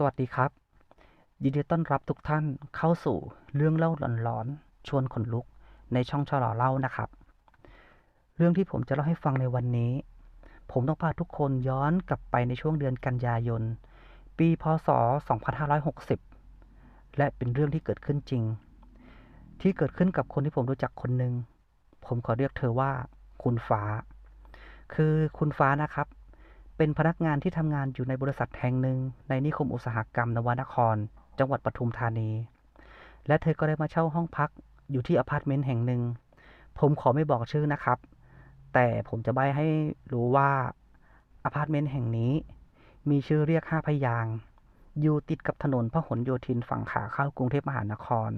สวัสดีครับ ยินดีต้อนรับทุกท่านเข้าสู่เรื่องเล่าหลอนๆ ชวนขนลุกในช่องชอล่อเล่านะครับ เรื่องที่ผมจะเล่าให้ฟังในวันนี้ ผมต้องพาทุกคนย้อนกลับไปในช่วงเดือนกันยายน ปีพศ 2560 และเป็นเรื่องที่เกิดขึ้นจริง ที่เกิดขึ้นกับคนที่ผมรู้จักคนหนึ่ง ผมขอเรียกเธอว่า คุณฟ้า คือคุณฟ้านะครับ เป็นพนักงานที่ทำงานอยู่ในบริษัทแห่งหนึ่ง ในนิคมอุตสาหกรรมนวนคร จังหวัดปทุมธานี และเธอก็ได้มาเช่าห้องพักอยู่ที่อพาร์ตเมนต์แห่งหนึ่ง ผมขอไม่บอกชื่อนะครับ แต่ผมจะใบให้รู้ว่าอพาร์ตเมนต์แห่งนี้ มีชื่อเรียกห้าพยาง อยู่ติดกับถนนพหลโยธินฝั่งขาเข้ากรุงเทพมหานคร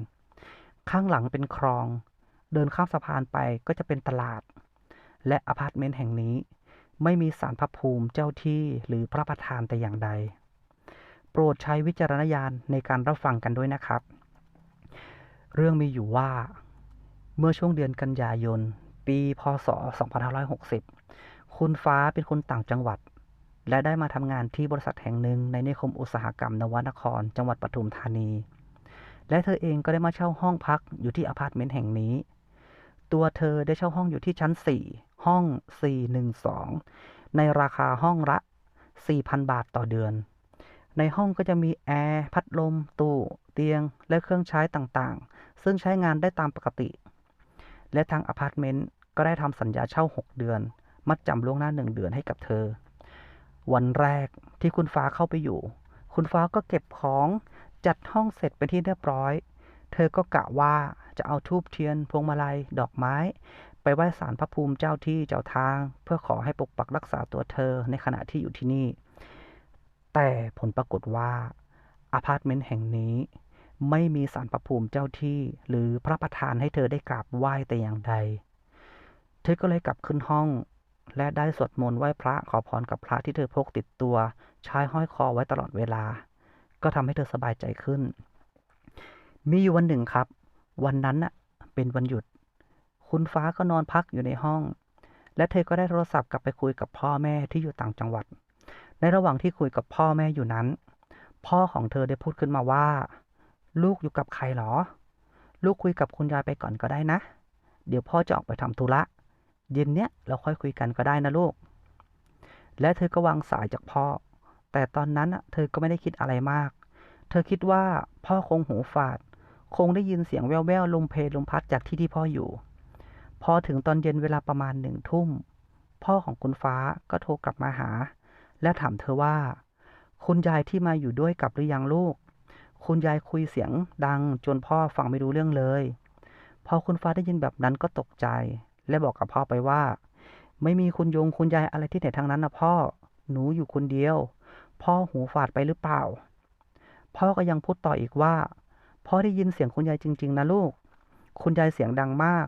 ข้างหลังเป็นคลอง เดินข้ามสะพานไปก็จะเป็นตลาด และอพาร์ตเมนต์แห่งนี้ ไม่มีสารพระภูมิเจ้าที่หรือพระประธานแต่อย่างใด โปรดใช้วิจารณญาณในการรับฟังกันด้วยนะครับ เรื่องมีอยู่ว่า เมื่อช่วงเดือนกันยายน ปีพศ 2560 คุณฟ้าเป็นคนต่างจังหวัด และได้มาทำงานที่บริษัทแห่งหนึ่งในนิคมอุตสาหกรรมนวนคร จังหวัดปทุมธานี และเธอเองก็ได้มาเช่าห้องพักอยู่ที่อพาร์ตเมนต์แห่งนี้ ตัวเธอได้เช่าห้องอยู่ที่ชั้น4 ห้อง 412 ในราคาห้องละ 4,000 บาทต่อเดือน ในห้องก็จะมีแอร์ พัดลม ตู้ เตียง และเครื่องใช้ต่างๆ ซึ่งใช้งานได้ตามปกติ และทางอพาร์ตเมนต์ก็ได้ทำสัญญาเช่า 6 เดือน มัดจำล่วงหน้า 1 เดือนให้กับเธอ วันแรกที่คุณฟ้าเข้าไปอยู่ คุณฟ้าก็เก็บของจัดห้องเสร็จเป็นที่เรียบร้อย เธอก็กะว่าจะเอาทูบเทียน พวงมาลัย ดอกไม้ ไปไหว้ศาลพระภูมิเจ้าที่เจ้าทาง เพื่อขอให้ปกปักรักษาตัวเธอในขณะที่อยู่ที่นี่ แต่ผลปรากฏว่าอพาร์ตเมนต์แห่งนี้ ไม่มีศาลพระภูมิเจ้าที่ หรือพระประธานให้เธอได้กราบไหว้แต่อย่างใด เธอก็เลยกลับขึ้นห้อง และได้สวดมนต์ไหว้พระขอพรกับพระที่เธอพกติดตัว ใช้ห้อยคอไว้ตลอดเวลา ก็ทำให้เธอสบายใจขึ้น มีอยู่วันหนึ่งครับ วันนั้นน่ะเป็นวันหยุด คุณฟ้าก็นอนพักอยู่ในห้อง และเธอก็ได้โทรศัพท์กลับไปคุยกับพ่อแม่ที่อยู่ต่างจังหวัด ในระหว่างที่คุยกับพ่อแม่อยู่นั้น พ่อของเธอได้พูดขึ้นมาว่า ลูกอยู่กับใครหรอ ลูกคุยกับคุณยายไปก่อนก็ได้นะ เดี๋ยวพ่อจะออกไปทำธุระเย็นเนี้ยเราค่อยคุยกันก็ได้นะลูก และเธอก็วางสายจากพ่อ แต่ตอนนั้นเธอก็ไม่ได้คิดอะไรมาก เธอคิดว่าพ่อคงหูฝาด คงได้ยินเสียงแว่วๆลมเพลลมพัดจากที่ที่พ่ออยู่ พอถึงตอนเย็นเวลาประมาณหนึ่งทุ่ม พ่อของคุณฟ้าก็โทรกลับมาหา และถามเธอว่า คุณยายที่มาอยู่ด้วยกลับหรือยังลูก คุณยายคุยเสียงดังจนพ่อฟังไม่รู้เรื่องเลย พอคุณฟ้าได้ยินแบบนั้นก็ตกใจ และบอกกับพ่อไปว่า ไม่มีคุณยงคุณยายอะไรที่ไหนทั้งนั้นนะพ่อ หนูอยู่คนเดียว พ่อหูฝาดไปหรือเปล่า พ่อก็ยังพูดต่ออีกว่า พ่อได้ยินเสียงคุณยายจริง ๆ นะลูก คุณยายเสียงดังมาก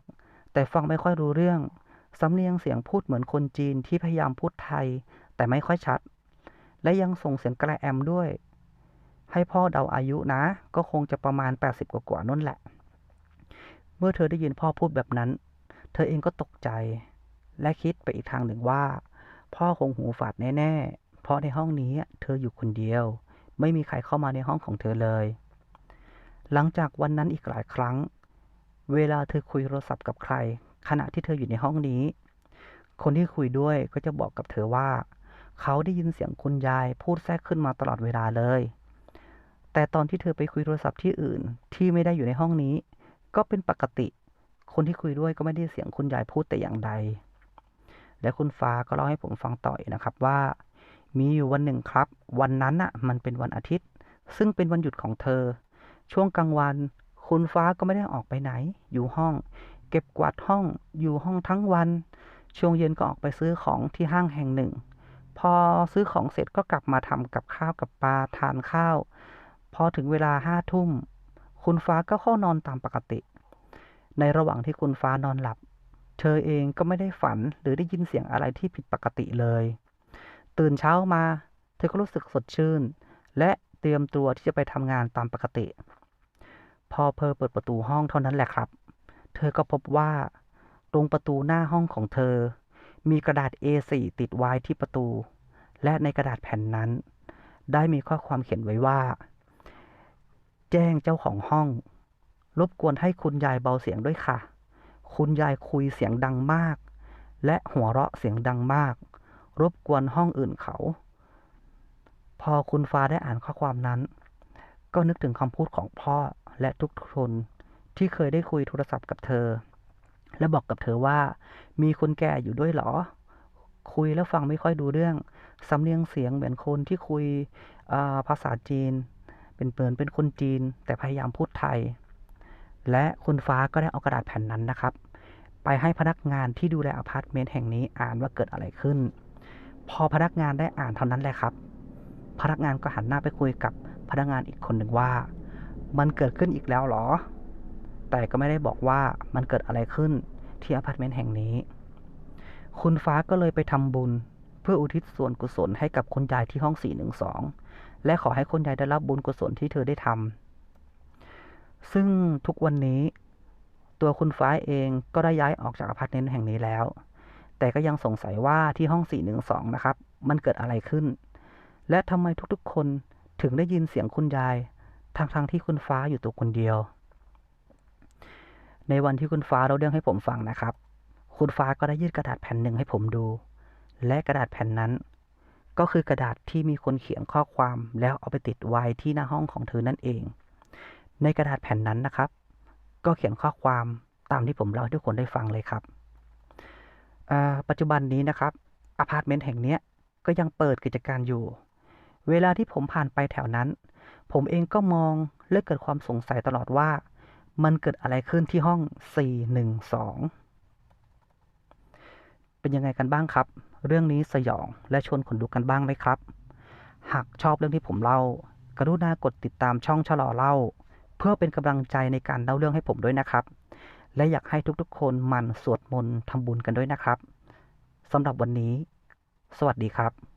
แต่ฟังไม่ค่อยรู้เรื่อง สำเนียงเสียงพูดเหมือนคนจีนที่พยายามพูดไทย แต่ไม่ค่อยชัด และยังส่งเสียงกระแอมด้วย ให้พ่อเดาอายุนะ ก็คงจะประมาณ 80 กว่าๆนั่นแหละ เมื่อเธอได้ยินพ่อพูดแบบนั้น เธอเองก็ตกใจ และคิดไปอีกทางหนึ่งว่า พ่อคงหูฝาดแน่ๆ เพราะในห้องนี้เธออยู่คนเดียว ไม่มีใครเข้ามาในห้องของเธอเลย หลังจากวันนั้นอีกหลายครั้ง เวลาเธอคุยโทรศัพท์กับใคร ขณะที่เธออยู่ในห้องนี้ คนที่คุยด้วยก็จะบอกกับเธอว่า เขาได้ยินเสียงคุณยายพูดแทรกขึ้นมาตลอดเวลาเลย แต่ตอนที่เธอไปคุยโทรศัพท์ที่อื่นที่ไม่ได้อยู่ในห้องนี้ ก็เป็นปกติ คนที่คุยด้วยก็ไม่ได้เสียงคุณยายพูดแต่อย่างใด และคุณฟ้าก็เล่าให้ผมฟังต่ออีกนะครับว่า มีอยู่วันหนึ่งครับ วันนั้นน่ะมันเป็นวันอาทิตย์ ซึ่งเป็นวันหยุดของเธอ ช่วงกลางวัน คุณฟ้าก็ไม่ได้ออกไปไหน อยู่ห้อง เก็บกวาดห้อง อยู่ห้องทั้งวัน ช่วงเย็นก็ออกไปซื้อของที่ห้างแห่งหนึ่ง พอซื้อของเสร็จก็กลับมาทำกับข้าวกับปลาทานข้าว พอถึงเวลาห้าทุ่ม คุณฟ้าก็เข้านอนตามปกติ ในระหว่างที่คุณฟ้านอนหลับ เธอเองก็ไม่ได้ฝันหรือได้ยินเสียงอะไรที่ผิดปกติเลย ตื่นเช้ามา เธอก็รู้สึกสดชื่น และเตรียมตัวที่จะไปทำงานตามปกติ พอเพอเปิดประตูห้องเท่านั้นแหละครับ เธอก็พบว่า ตรงประตูหน้าห้องของเธอ มีกระดาษ A4 ติดไว้ที่ประตู และในกระดาษแผ่นนั้น ได้มีข้อความเขียนไว้ว่า แจ้งเจ้าของห้อง รบกวนให้คุณยายเบาเสียงด้วยค่ะ คุณยายคุยเสียงดังมาก และหัวเราะเสียงดังมาก รบกวนห้องอื่นเขา พอคุณฟ้าได้อ่านข้อความนั้น ก็นึกถึงคำพูดของพ่อ และทุกคนที่เคยได้คุยโทรศัพท์กับเธอ และบอกกับเธอว่า มีคนแก่อยู่ด้วยเหรอ คุยแล้วฟังไม่ค่อยดูเรื่อง สำเนียงเสียงเหมือนคนที่คุยาภาษาจีน เป็นเปินเป็นคนจีน แต่พยายามพูดไทย และคุณฟ้าก็ได้เอากระดาษแผ่นนั้นนะครับ ไปให้พนักงานที่ดูแลอพาร์ตเมนต์แห่งนี้อ่านว่าเกิดอะไรขึ้น พอพนักงานได้อ่านเท่านั้นแหละครับ พนักงานก็หันหน้าไปคุยกับพนักงานอีกคนหนึ่งว่า มันเกิดขึ้นอีกแล้วเหรอ แต่ก็ไม่ได้บอกว่ามันเกิดอะไรขึ้นที่อพาร์ตเมนต์แห่งนี้ คุณฟ้าก็เลยไปทำบุญ เพื่ออุทิศส่วนกุศลให้กับคุณยายที่ห้อง 412 และขอให้คุณยายได้รับบุญกุศลที่เธอได้ทำ ซึ่งทุกวันนี้ ตัวคุณฟ้าเองก็ได้ย้ายออกจากอพาร์ตเมนต์แห่งนี้แล้ว แต่ก็ยังสงสัยว่าที่ห้อง 412 นะครับ มันเกิดอะไรขึ้น และทำไมทุกๆ คนถึงได้ยินเสียงคุณยาย ทางทางๆที่คุณฟ้าอยู่ตัวคนเดียว ในวันที่คุณฟ้าเล่าเรื่องให้ผมฟังนะครับ คุณฟ้าก็ได้ยื่นกระดาษแผ่นหนึ่งให้ผมดู และกระดาษแผ่นนั้น ก็คือกระดาษที่มีคนเขียนข้อความแล้วเอาไปติดไว้ที่หน้าห้องของเธอนั่นเอง ในกระดาษแผ่นนั้นนะครับ ก็เขียนข้อความตามที่ผมเล่าให้ทุกคนได้ฟังเลยครับปัจจุบันนี้นะครับอพาร์ตเมนต์แห่งนี้ก็ยังเปิดกิจการอยู่ เวลาที่ผมผ่านไปแถวนั้น ผมเองก็มองและเกิดความสงสัยตลอดว่า มันเกิดอะไรขึ้นที่ห้อง 412 เป็นยังไงกันบ้างครับ เรื่องนี้สยองและชวนขนลุกกันบ้างไหมครับ หากชอบเรื่องที่ผมเล่า กรุณากดติดตามช่องชะลอเล่า เพื่อเป็นกำลังใจในการเล่าเรื่องให้ผมด้วยนะครับ และอยากให้ทุกๆ คนมันสวดมนต์ทำบุญกันด้วยนะครับสำหรับวันนี้ สวัสดีครับ